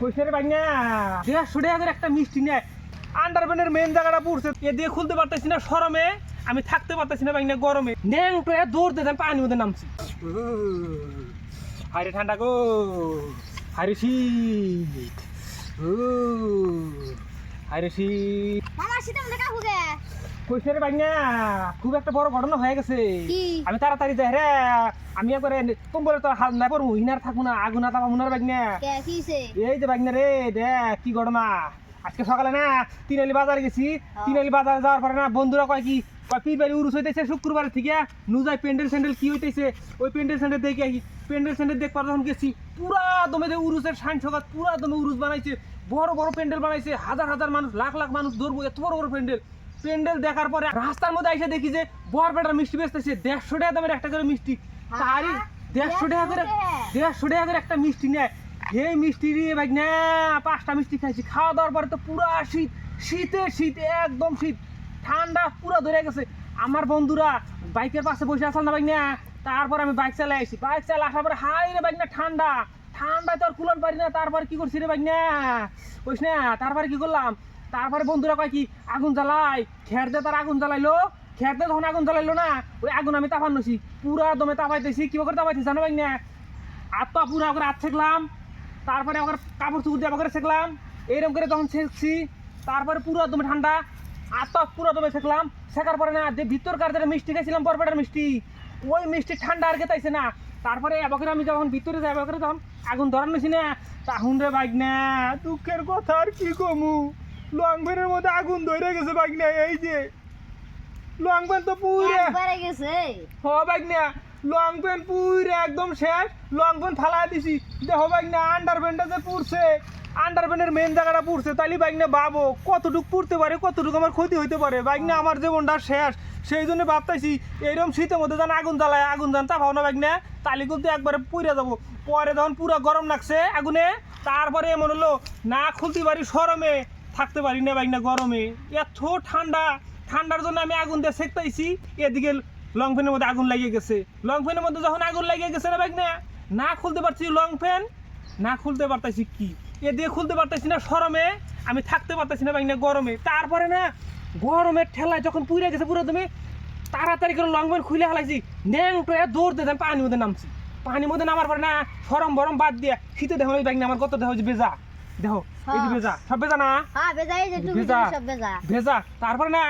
কইছে রে বাইনা দেড়শো টাকা একটা মিষ্টি নেয় আন্ডারপ্যান্টের মেন জায়গাটা পড়ছে এ দিয়ে খুলতে পারতেছি না সরমে আমি থাকতে পারতেছি না বাইনা গরমে। ন্যাং এ দৌড় দিতাম পানি মধ্যে নামছি। হারে ঠান্ডা গো হারে শীত। হারে শীত। মামা গে। কইছে রে বাইনা খুব একটা বড় ঘটনা হয়ে গেছে। আমি তাড়াতাড়ি যাই রে আমি একবারে কম্বলে তো হাত না পড়ব হিনার থাকব না আগুন আতা পাবো না বাইনা এই যে বাইক না রে দেখ কি ঘটনা। আজকে সকালে না তিনালি বাজারে গেছি। তিনালি বাজারে যাওয়ার পরে না বন্ধুরা কয় কি পীর বাড়ি উরুস হইতেছে শুক্রবার থেকে নুজাই প্যান্ডেল স্যান্ডেল কি হইতেছে? ওই প্যান্ডেল স্যান্ডেল দেখে কি প্যান্ডেল স্যান্ডেল দেখবার যখন গেছি পুরা দমে উরুসের সাইন সকাত পুরা দমে উরুস বানাইছে বড় বড় প্যান্ডেল বানাইছে হাজার হাজার মানুষ লাখ লাখ মানুষ ধরবো এত বড় বড় প্যান্ডেল। প্যান্ডেল দেখার পরে রাস্তার মধ্যে এসে দেখি যে বরপেটার মিষ্টি বেচতেছে দেড়শো টাকা দামের একটা করে মিষ্টি। তারই দেড়শো টাকা করে দেড়শো টাকা? করে একটা মিষ্টি নেয়। এই মিষ্টি দিয়ে ভাই না পাঁচটা মিষ্টি খাইছি। খাওয়া দাওয়ার পরে তো পুরো শীত শীতে শীত একদম শীত। ঠান্ডা পুরো ধরে গেছে। আমার বন্ধুরা বাইকের পাশে বসে আসল না ভাই না তারপর আমি বাইক চালাই আসি। বাইক চালা আসার পরে হাই রে ভাই না ঠান্ডা। ঠান্ডায় তো আর কুলন পারি না। তারপর কি করছি রে ভাই না বুঝ না তারপরে কি করলাম? তারপরে বন্ধুরা কয় কি, আগুন জ্বালাই খের দিয়ে তার আগুন জ্বালাইলো খের দিয়ে তখন আগুন জ্বালাইলো না, ওই আগুন আমি তাপান নছি। পুরা দমে তাপাইতেছি, কি করে তাপাইতেছি জানো ভাই না আত্মা পুরা করে হাত ছেকলাম, তারপরে আবার কাপড় চুপড় দিয়ে করে ছেকলাম, এইরকম করে তখন ছেকছি, তারপরে পুরো দমে ঠান্ডা আত্মা পুরো দমে ছেকলাম শেখার পরে না, যে ভিতরকার যেটা মিষ্টি খাইছিলাম, বরপেটার মিষ্টি, ওই মিষ্টি ঠান্ডা আর খেতাইছে না। তারপরে এবারে আমি যখন ভিতরে যাই এবারে তখন আগুন ধরান না তখন রে বাইক না দুঃখের কথা আর কি কমু? লং ভ্যানের মধ্যে আগুন ধরে গেছে বাইক না এই যে। লং ভ্যান তো পুরো একবারে গেছে? হ বাইক না লং প্যান্ট পুরো একদম শেষ। লং প্যান্ট ফালা দিছি। দেখো বাইক না আন্ডার প্যান্টটা যে পুরছে আন্ডার প্যান্টের মেন জায়গাটা পুরছে তাইলে বাইক না ভাবো কতটুকু পুরতে পারে কতটুকু আমার ক্ষতি হইতে পারে? বাইক না আমার জীবনটা শেষ। সেই জন্য ভাবতেছি এইরকম শীতের মধ্যে যেন আগুন জ্বালায় আগুন জান তা ভাবনা বাইক না তালি কিন্তু একবারে পুড়ে যাব। পরে যখন পুরো গরম লাগছে আগুনে তারপরে এমন হলো না খুলতে পারি সরমে। থাকতে পারি না বাইক না গরমে। এত ঠান্ডা। ঠান্ডার জন্য আমি আগুন দিয়ে সেকতাইছি এদিকে লং ফ্যানের মধ্যে আগুন লাগিয়ে গেছে। লং ফ্যানের মধ্যে যখন আগুন লাগিয়ে গেছে না বাইক না না খুলতে পারছি লং ফ্যান না খুলতে পারতাছি কি? এ দিয়ে খুলতে পারতাছি না সরমে, আমি থাকতে পারতাছি না বাইক না গরমে। তারপরে না, গরমের ঠেলায় যখন পুড়ে গেছে পুরো তুমি, তাড়াতাড়ি করে লং ফ্যান খুলে হালাইছি। ন্যাং এ দৌড় দিতাম পানির মধ্যে নামছি। পানির মধ্যে নামার পরে না সরম বরম বাদ দিয়ে, শীতে দেখো এই বাইক না, আমার কত দেখো বেজা। দেখো এই যে বেজা সব ভেজা না? হ্যাঁ বেজাই যে তুমি ভেজা। সব বেজা ভেজা। তারপরে না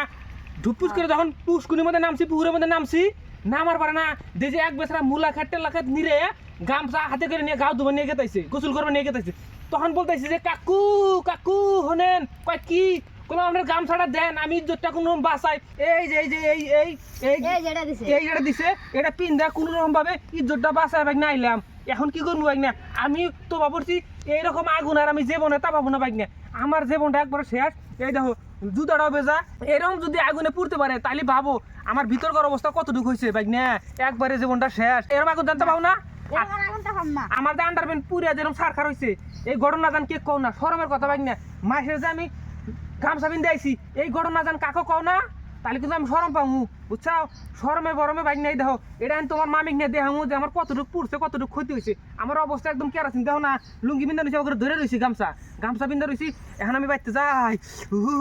ঢুপুস করে যখন পুষ্কুনির মধ্যে নামছি পুকুরের মধ্যে নামছি নামার পারে না দেখি এক বেসরা মুলা খাটতে লাখাত নিরে গামছা হাতে করে নিয়ে গাও ধুবে নিয়ে গেতাইছে গোসল করবে নিয়ে গেতাইছে। তখন বলতেছি যে কাকু কাকু হনেন। কয় কি? কোনো আপনার গামছাটা দেন আমি ইজ্জতটা কোনো রকম বাঁচাই। এই যে এই যে এই এই এই এই যেটা দিছে। এটা পিন্দা কোনো রকম ভাবে ইজ্জতটা বাঁচাই বাইক না আইলাম। এখন কি করব বাইক না আমি তো ভাবছি এইরকম আগুন আর আমি জীবনে তা পাবো না বাইক না আমার জীবনটা একবার শেষ। এই দেখো জুতাটাও বেজা এরকম যদি আগুনে পুড়তে পারে তাহলে ভাবো আমার ভিতরকার অবস্থা কতটুকু হয়েছে বাইক না একবারে জীবনটা শেষ। এরকম আগুন জানতে পাবো না? আমার যে আন্ডারপ্যান্ট পুরিয়া যেরকম সারখার হয়েছে এই ঘটনা জান কে কও না সরমের কথা বাইক না মাসের যে আমি গামছা বিন্দে আইছি। এই ঘটনা জান কাকো কও না তাহলে কিন্তু আমি সরম পামু বুঝছাও? সরমে বরমে বাইক নাই দেখো। এটা আমি তোমার মামিক নিয়ে দেখামু যে আমার কতটুকু পুড়ছে কতটুকু ক্ষতি হয়েছে আমার অবস্থা একদম কেরাসিন দেখো না লুঙ্গি বিন্দা রয়েছে ওকে ধরে রয়েছি গামছা। গামছা বিন্দা রয়েছি এখন আমি বাইতে যাই। উহু,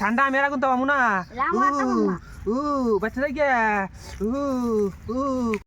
ঠান্ডা আমি আগুন তো পাবো না। পাবো না। উ বাচ্চা যাই গিয়া উ উ